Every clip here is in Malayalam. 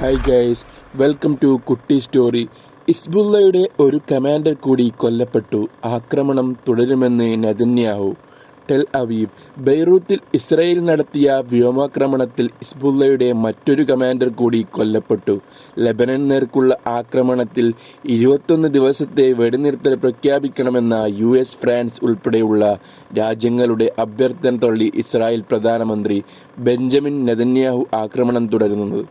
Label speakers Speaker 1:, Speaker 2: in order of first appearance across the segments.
Speaker 1: Hi guys welcome to Kutty story ഇസ്ബുള്ളയുടെ ഒരു കമാൻഡർ കൂടി കൊല്ലപ്പെട്ടു. ആക്രമണം തുടരുമെന്ന് നദന്യാഹു ടെൽ അവീബ് ബെയ്റൂത്തിൽ ഇസ്രയേൽ നടത്തിയ വ്യോമാക്രമണത്തിൽ ഇസ്ബുള്ളയുടെ മറ്റൊരു കമാൻഡർ കൂടി കൊല്ലപ്പെട്ടു. ലബനൻ നേർക്കുള്ള ആക്രമണത്തിൽ ഇരുപത്തൊന്ന് ദിവസത്തെ വെടിനിർത്തൽ പ്രഖ്യാപിക്കണമെന്ന യു എസ് ഫ്രാൻസ് ഉൾപ്പെടെയുള്ള രാജ്യങ്ങളുടെ അഭ്യർത്ഥന തള്ളി ഇസ്രായേൽ പ്രധാനമന്ത്രി ബെഞ്ചമിൻ നെതന്യാഹു ആക്രമണം തുടരുന്നത്.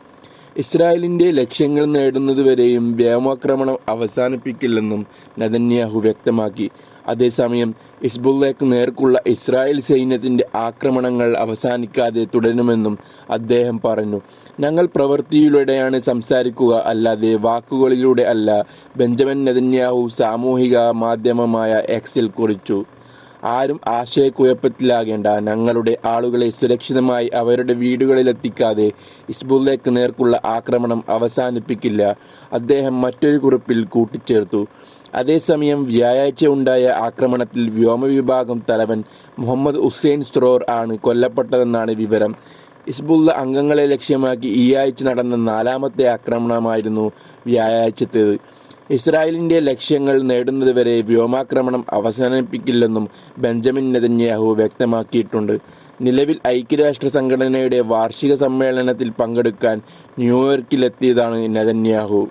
Speaker 1: ഇസ്രായേലിന്റെ ലക്ഷ്യങ്ങൾ നേടുന്നതുവരെയും വ്യോമാക്രമണം അവസാനിപ്പിക്കില്ലെന്നും നദന്യാഹു വ്യക്തമാക്കി. അതേസമയം ഹിസ്ബുള്ളയ്ക്ക് നേർക്കുള്ള ഇസ്രായേൽ സൈന്യത്തിന്റെ ആക്രമണങ്ങൾ അവസാനിക്കാതെ തുടരുമെന്നും അദ്ദേഹം പറഞ്ഞു. ഞങ്ങൾ പ്രവൃത്തിയിലൂടെയാണ് സംസാരിക്കുക അല്ലാതെ വാക്കുകളിലൂടെ അല്ല ബെഞ്ചമിൻ നെതന്യാഹു സാമൂഹിക മാധ്യമമായ എക്സിൽ കുറിച്ചു. ആരും ആശയക്കുഴപ്പത്തിലാകേണ്ട. ഞങ്ങളുടെ ആളുകളെ സുരക്ഷിതമായി അവരുടെ വീടുകളിലെത്തിക്കാതെ ഇസ്ബുള്ളേക്ക് നേർക്കുള്ള ആക്രമണം അവസാനിപ്പിക്കില്ല. അദ്ദേഹം മറ്റൊരു കുറിപ്പിൽ കൂട്ടിച്ചേർത്തു. അതേസമയം വ്യാഴാഴ്ച ഉണ്ടായ ആക്രമണത്തിൽ വ്യോമവിഭാഗം തലവൻ മുഹമ്മദ് ഹുസൈൻ സ്രോർ ആണ് കൊല്ലപ്പെട്ടതെന്നാണ് വിവരം. ഇസ്ബുള്ള അംഗങ്ങളെ ലക്ഷ്യമാക്കി ഈ ആഴ്ച നടന്ന നാലാമത്തെ ആക്രമണമായിരുന്നു വ്യാഴാഴ്ചത്തേത്. ഇസ്രായേലിന്റെ ലക്ഷ്യങ്ങൾ നേടുന്നതുവരെ വ്യോമാക്രമണം അവസാനിപ്പിക്കില്ലെന്നും ബെഞ്ചമിൻ നെതന്യാഹു വ്യക്തമാക്കിയിട്ടുണ്ട്. നിലവിൽ ഐക്യരാഷ്ട്ര സംഘടനയുടെ വാർഷിക സമ്മേളനത്തിൽ പങ്കെടുക്കാൻ ന്യൂയോർക്കിലെത്തിയതാണ് നെതന്യാഹു.